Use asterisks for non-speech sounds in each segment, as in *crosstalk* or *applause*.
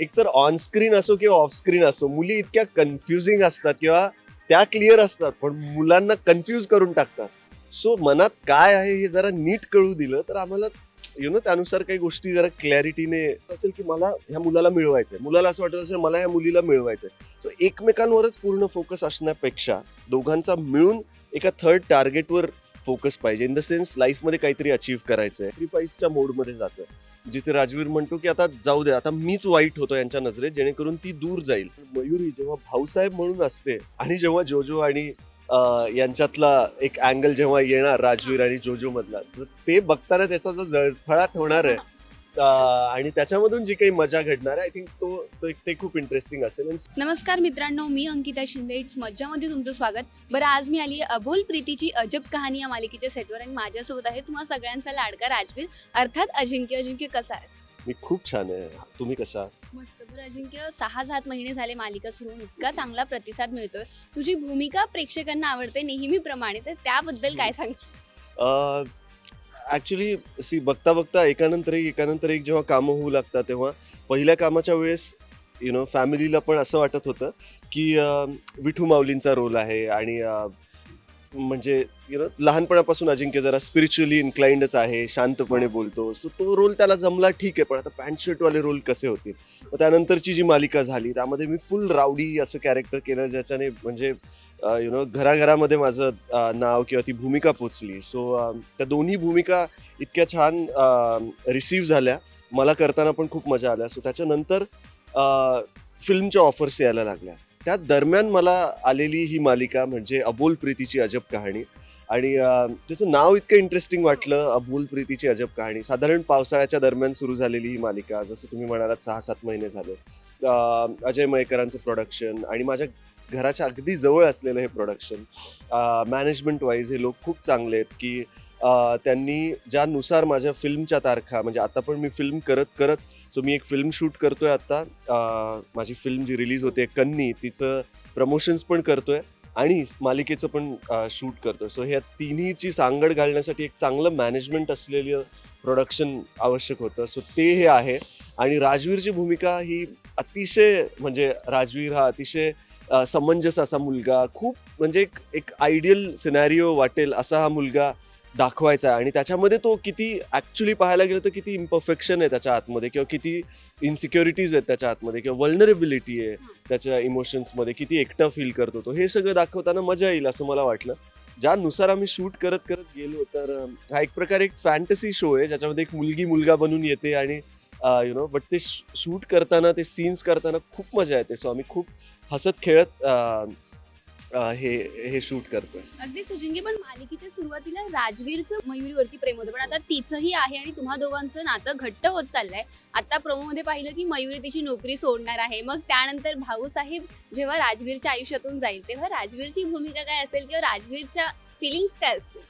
एकतर on screen असो किंवा ऑफ स्क्रीन असो मुली इतक्या कन्फ्युजिंग असतात किंवा त्या क्लिअर असतात पण मुलांना कन्फ्यूज करून टाकतात. सो मनात काय आहे हे जरा नीट कळू दिलं तर आम्हाला यु नो त्यानुसार काही गोष्टी जरा क्लॅरिटीने असेल की मला ह्या मुलाला मिळवायचंय. मुलाला असं वाटत असेल मला ह्या मुलीला मिळवायचंय. सो एकमेकांवरच पूर्ण फोकस असण्यापेक्षा दोघांचा मिळून एका थर्ड टार्गेटवर फोकस पाहिजे. इन द सेन्स लाईफमध्ये काहीतरी अचीव्ह करायचंय. सॅक्रिफाईसच्या मोडमध्ये जातं जिथे राजवीर म्हणतो की आता जाऊ दे आता मीच वाईट होतो यांच्या नजरेत जेणेकरून ती दूर जाईल. मयुरी जेव्हा भाऊसाहेब म्हणून असते आणि जेव्हा जोजो आणि यांच्यातला एक अँगल जेव्हा येणार राजवीर आणि जोजो मधला तर ते बघताना त्याचा जो जळफळाट होणार आहे. आणि त्याच्यामधून जी काही मजा घडणार आहे आय थिंक तो तो एक ते खूप इंटरेस्टिंग असेल. नमस्कार मित्रांनो मी अंकिता शिंदे. इट्स मज्जामध्ये तुमचं स्वागत. बरं आज मी आली अबोल प्रीतीची अजब कहाणी या मालिकेच्या सेटवर आणि माझ्यासोबत आहे तुम्हा सगळ्यांचा लाडका राजवीर. अर्थात अजिंक्य. अजिंक्य कसा आहे मी खूप छान आहे. तुम्ही कशा? मस्त. बरं अजिंक्य सहा सात महिने झाले मालिका सुरू. इतका चांगला प्रतिसाद मिळतोय. तुझी भूमिका प्रेक्षकांना आवडते नेहमीप्रमाणे. तर त्याबद्दल काय सांगशील? ॲक्च्युली सी बघता बघता एकानंतर एक एकानंतर एक जेव्हा कामं होऊ लागतात तेव्हा पहिल्या कामाच्या वेळेस यु नो फॅमिलीला पण असं वाटत होतं की विठू माऊलींचा रोल आहे आणि म्हणजे यु नो लहानपणापासून अजिंक्य जरा स्पिरिच्युअली इन्क्लाइंडच आहे शांतपणे बोलतो. सो तो रोल त्याला जमला ठीक आहे. पण आता पॅन्ट शर्टवाले रोल कसे होतील? मग त्यानंतरची जी मालिका झाली त्यामध्ये मी फुल रावडी असं कॅरेक्टर केलं ज्याच्याने म्हणजे यु नो घराघरामध्ये माझं नाव किंवा ती भूमिका पोचली. सो त्या दोन्ही भूमिका इतक्या छान रिसीव्ह झाल्या. मला करताना पण खूप मजा आल्या. सो त्याच्यानंतर फिल्मच्या ऑफर्स यायला लागल्या. त्या दरम्यान मला आलेली ही मालिका म्हणजे अबोल प्रीतीची अजब कहाणी. आणि त्याचं नाव इतकं इंटरेस्टिंग वाटलं अबोल प्रीतीची अजब कहाणी. साधारण पावसाळ्याच्या दरम्यान सुरू झालेली ही मालिका जसं तुम्ही म्हणालात सहा सात महिने झाले. अजय मयेकरांचं प्रोडक्शन आणि माझ्या घराच्या अगदी जवळ असलेलं हे प्रोडक्शन मॅनेजमेंट वाईज हे लोक खूप चांगले आहेत की त्यांनी ज्यानुसार माझ्या फिल्मच्या तारखा म्हणजे आता पण मी फिल्म करत करत सो मी एक फिल्म शूट करतोय आता. माझी फिल्म जी रिलीज होते कन्नी तिचं प्रमोशन्स पण करतोय आणि मालिकेचं पण शूट करतोय. सो ह्या तिन्हीची सांगड घालण्यासाठी एक चांगलं मॅनेजमेंट असलेलं प्रोडक्शन आवश्यक होतं. सो ते हे आहे. आणि राजवीरची भूमिका ही अतिशय म्हणजे राजवीर हा अतिशय समंजस असा मुलगा. खूप म्हणजे एक एक आयडियल सिनॅरिओ वाटेल असा हा मुलगा दाखवायचा आहे. आणि त्याच्यामध्ये तो किती ॲक्च्युली पाहायला गेलं तर किती इम्परफेक्शन आहे त्याच्या आतमध्ये किंवा किती इन्सिक्युरिटीज आहेत त्याच्या आतमध्ये किंवा वल्नरेबिलिटी आहे त्याच्या इमोशन्समध्ये किती एकटा फील करतो तो. हे सगळं दाखवताना मजा येईल असं मला वाटलं. ज्यानुसार आम्ही शूट करत करत गेलो तर हा एक प्रकारे एक फॅन्टसी शो आहे ज्याच्यामध्ये एक मुलगी मुलगा बनून येते आणि यु नो बट ते शूट करताना ते सीन्स करताना खूप मजा येते. सो आम्ही खूप हसत खेळत अ, हे हे शूट करतोय. अगदी सुजिंगी पण मालिकेच्या सुरुवातीला राजवीरचं मयुरीवरती प्रेम होतं. पण आता तिचंही आहे आणि तुम्हा दोघांचं नातं घट्ट होत चाललंय. आता प्रोमोमध्ये पाहिलं की मयुरी तिची नोकरी सोडणार आहे. मग त्यानंतर भाऊसाहेब जेव्हा राजवीरच्या आयुष्यातून जाईल तेव्हा राजवीरची भूमिका काय असेल किंवा राजवीरच्या फिलिंग्स काय असतील?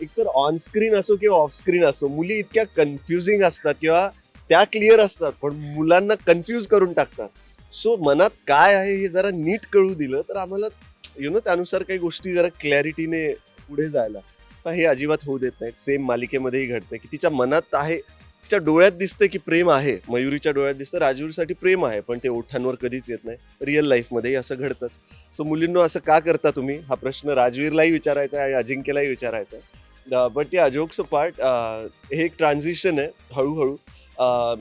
एकतर ऑन स्क्रीन असो किंवा ऑफ स्क्रीन असो मुली इतक्या कन्फ्युजिंग असतात किंवा त्या क्लिअर असतात पण मुलांना कन्फ्यूज करून टाकतात. सो मनात काय आहे हे जरा नीट कळू दिलं तर आम्हाला यु नो त्यानुसार काही गोष्टी जरा क्लॅरिटीने पुढे जायला पण हे अजिबात होऊ देत नाहीत. सेम मालिकेमध्येही घडतंय की तिच्या मनात आहे तिच्या डोळ्यात दिसतंय की प्रेम आहे. मयुरीच्या डोळ्यात दिसतं राजवीरसाठी प्रेम आहे पण ते ओठांवर कधीच येत नाही. रिअल लाईफमध्येही असं घडतंच. सो मुलींनो असं का करता तुम्ही? हा प्रश्न राजवीरलाही विचारायचा आहे आणि अजिंक्यलाही विचारायचा आहे. बट या जोक्स पार्ट हे एक ट्रान्झिशन आहे हळूहळू.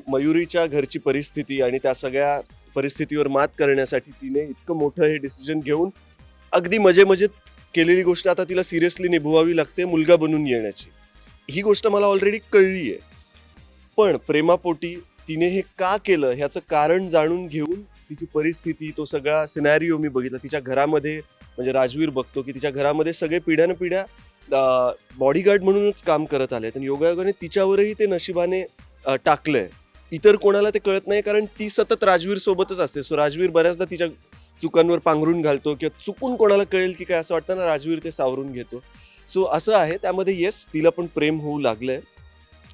मयुरीच्या घरची परिस्थिती आणि त्या सगळ्या परिस्थितीवर मात करण्यासाठी तिने इतकं मोठं हे डिसिजन घेऊन अगदी मजे मजेत केलेली गोष्ट आता तिला सिरियसली निभवावी लागते मुलगा बनून येण्याची. ही गोष्ट मला ऑलरेडी कळली आहे पण प्रेमापोटी तिने हे का केलं ह्याचं कारण जाणून घेऊन तिची परिस्थिती तो सगळा सिनॅरिओ मी बघितला. तिच्या घरामध्ये म्हणजे राजवीर बघतो की तिच्या घरामध्ये सगळे पिढ्यान पिढ्या बॉडीगार्ड म्हणूनच काम करत आले आणि योगायोगाने तिच्यावरही ते नशिबाने टाकलंय. इतर कोणाला ते कळत नाही कारण ती सतत राजवीर सोबतच असते. सो राजवीर बऱ्याचदा तिच्या चुकांवर पांघरून घालतो किंवा चुकून कोणाला कळेल की काय असं वाटतं ना राजवीर ते सावरून घेतो. सो असं आहे. त्यामध्ये येस तिला पण प्रेम होऊ लागलंय.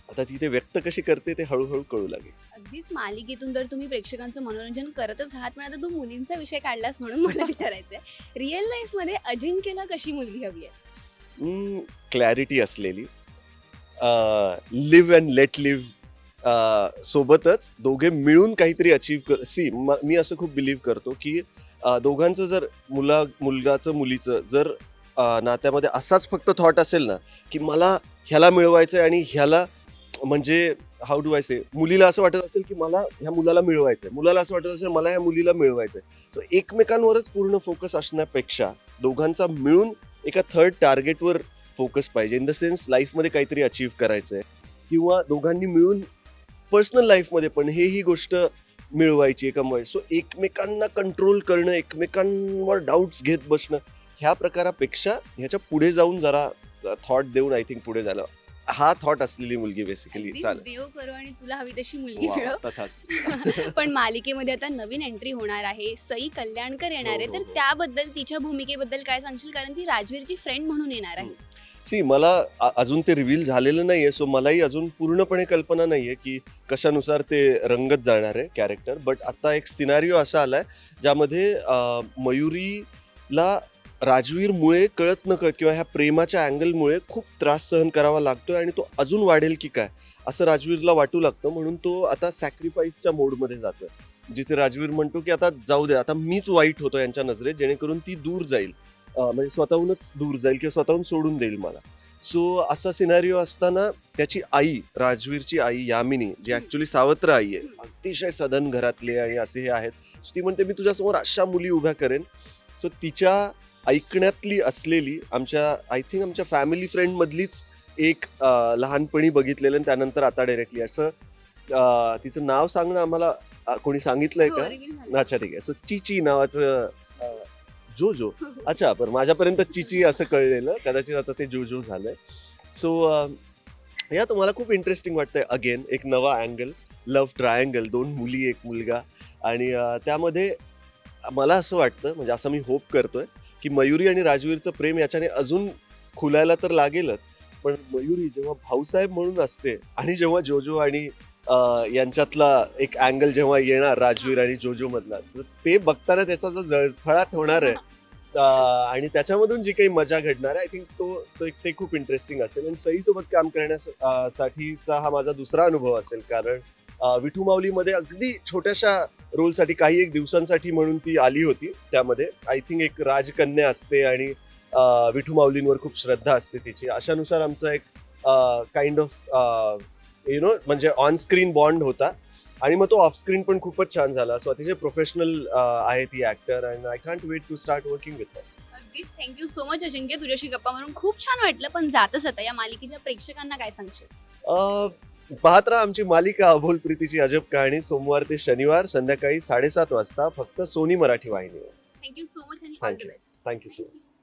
आता ती ते व्यक्त कशी करते ते हळूहळू कळू लागेल. अगदीच मालिकेतून तर तुम्ही प्रेक्षकांचं मनोरंजन करतच आहात पण आता तू मुलींचा विषय काढलास म्हणून मला *laughs* विचारायचंय. रिअल लाईफमध्ये अजिंक्यला कशी मुलगी हवी आहे? क्लॅरिटी असलेली. लिव्ह अँड लेट लिव्ह सोबतच दोघे मिळून काहीतरी अचीव कर सी मी असं खूप बिलीव्ह करतो की दोघांचं जर मुला मुलगाचं मुलीचं जर नात्यामध्ये असाच फक्त थॉट असेल ना की मला ह्याला मिळवायचं आणि ह्याला म्हणजे हाऊ डू आय से मुलीला असं वाटत असेल की मला ह्या मुलाला मिळवायचं आहे मुलाला असं वाटत असेल मला ह्या मुलीला मिळवायचं आहे तर एकमेकांवरच पूर्ण फोकस असण्यापेक्षा दोघांचा मिळून एका थर्ड टार्गेटवर फोकस पाहिजे. इन द सेन्स लाईफमध्ये काहीतरी अचीव्ह करायचं आहे किंवा दोघांनी मिळून पर्सनल लाईफमध्ये पण हे ही गोष्ट मिळवायची आहे कमवायची सो एकमेकांना कंट्रोल करणं एकमेकांवर डाऊट्स घेत बसणं ह्या प्रकारापेक्षा ह्याच्या पुढे जाऊन जरा थॉट देऊन आय थिंक पुढे झालं हा थॉट असलेली मुलगी बेसिकली देव करो आणि तुला हवी तशी मुलगी वा, मिळो तथास्तु. पण मालिकेमध्ये आता नवीन एंट्री होणार आहे. सई कल्याणकर येणार आहे. हो, तर हो, हो. त्याबद्दल तिच्या भूमिकेबद्दल काय सांगशील? कारण ती राजवीरची फ्रेंड म्हणून येणार आहे. सी मला अजून ते रिव्हील झालेलं नाही आहे सो मलाही अजून पूर्णपणे कल्पना नाही आहे की कशानुसार ते रंगत जाणार आहे कॅरेक्टर बट आता एक सिनारिओ असा आला आहे ज्यामध्ये मयुरीला राजवीरमुळे कळत न कळत किंवा ह्या प्रेमाच्या अँगलमुळे खूप त्रास सहन करावा लागतोय आणि तो अजून वाढेल की काय असं राजवीरला वाटू लागतं. म्हणून तो आता सॅक्रिफाईसच्या मोडमध्ये जातोय. जिथे राजवीर म्हणतो की आता जाऊ दे आता मीच वाईट होतो यांच्या नजरेत जेणेकरून ती दूर जाईल. म्हणजे स्वतःहूनच दूर जाईल किंवा स्वतःहून सोडून देईल मला. सो असा सिनारिओ असताना त्याची आई राजवीरची आई यामिनी जी ऍक्च्युली सावत्र आई आहे अतिशय सदन घरातले आणि असे हे आहेत. So ती म्हणते मी तुझ्यासमोर अशा मुली उभ्या करेन. सो तिच्या ऐकण्यातली असलेली आमच्या आय थिंक आमच्या फॅमिली फ्रेंड मधलीच एक लहानपणी बघितलेलं आणि त्यानंतर आता डायरेक्टली असं तिचं नाव सांगणं आम्हाला कोणी सांगितलंय हो, का. अच्छा ठीक आहे. सो चिची नावाचं जोजो जो जो. अच्छा पण माझ्यापर्यंत चिची असं कळलेलं. कदाचित आता ते जो जो झालंय. सो या तुम्हाला खूप इंटरेस्टिंग वाटतंय अगेन एक नवा अँगल लव्ह ट्रायंगल दोन मुली एक मुलगा. आणि त्यामध्ये मला असं वाटतं म्हणजे असं मी होप करतोय की मयुरी आणि राजवीरचं प्रेम याच्याने अजून खुलायला तर लागेलच. पण मयुरी जेव्हा भाऊसाहेब म्हणून असते आणि जेव्हा जोजो आणि यांच्यातला एक अँगल जेव्हा येणार राजवीर आणि जोजो मधला तर ते बघताना त्याचा जो जळफळाट होणार आहे आणि त्याच्यामधून जी काही मजा घडणार आहे आय थिंक तो तो एक ते खूप इंटरेस्टिंग असेल. आणि सईसोबत काम करण्यासाठीचा हा माझा दुसरा अनुभव असेल. कारण विठू माऊलीमध्ये अगदी छोट्याशा रोलसाठी काही एक दिवसांसाठी म्हणून ती आली होती त्यामध्ये. आय थिंक एक राजकन्या असते आणि विठू माऊलींवर खूप श्रद्धा असते तिची. अशानुसार आमचा एक काइंड ऑफ यु नो म्हणजे ऑन स्क्रीन बॉन्ड होता. आणि मग तो ऑफ स्क्रीन पण खूपच छान झाला. सो अतिशय प्रोफेशनल आहे ती actor and I can't wait to start working with अगदीच. Thank you so much Ajinkya. तुझ्याशी गप्पा मारून खूप छान वाटलं. पण जातच आता या मालिकेच्या प्रेक्षकांना काय सांगशील? पाहत राहा आमची मालिका अभोल प्रीतीची अजब कहाणी सोमवार ते शनिवार संध्याकाळी साडेसात वाजता फक्त सोनी मराठी वाहिनीवर. थँक्यू सो मच आणि thank you so much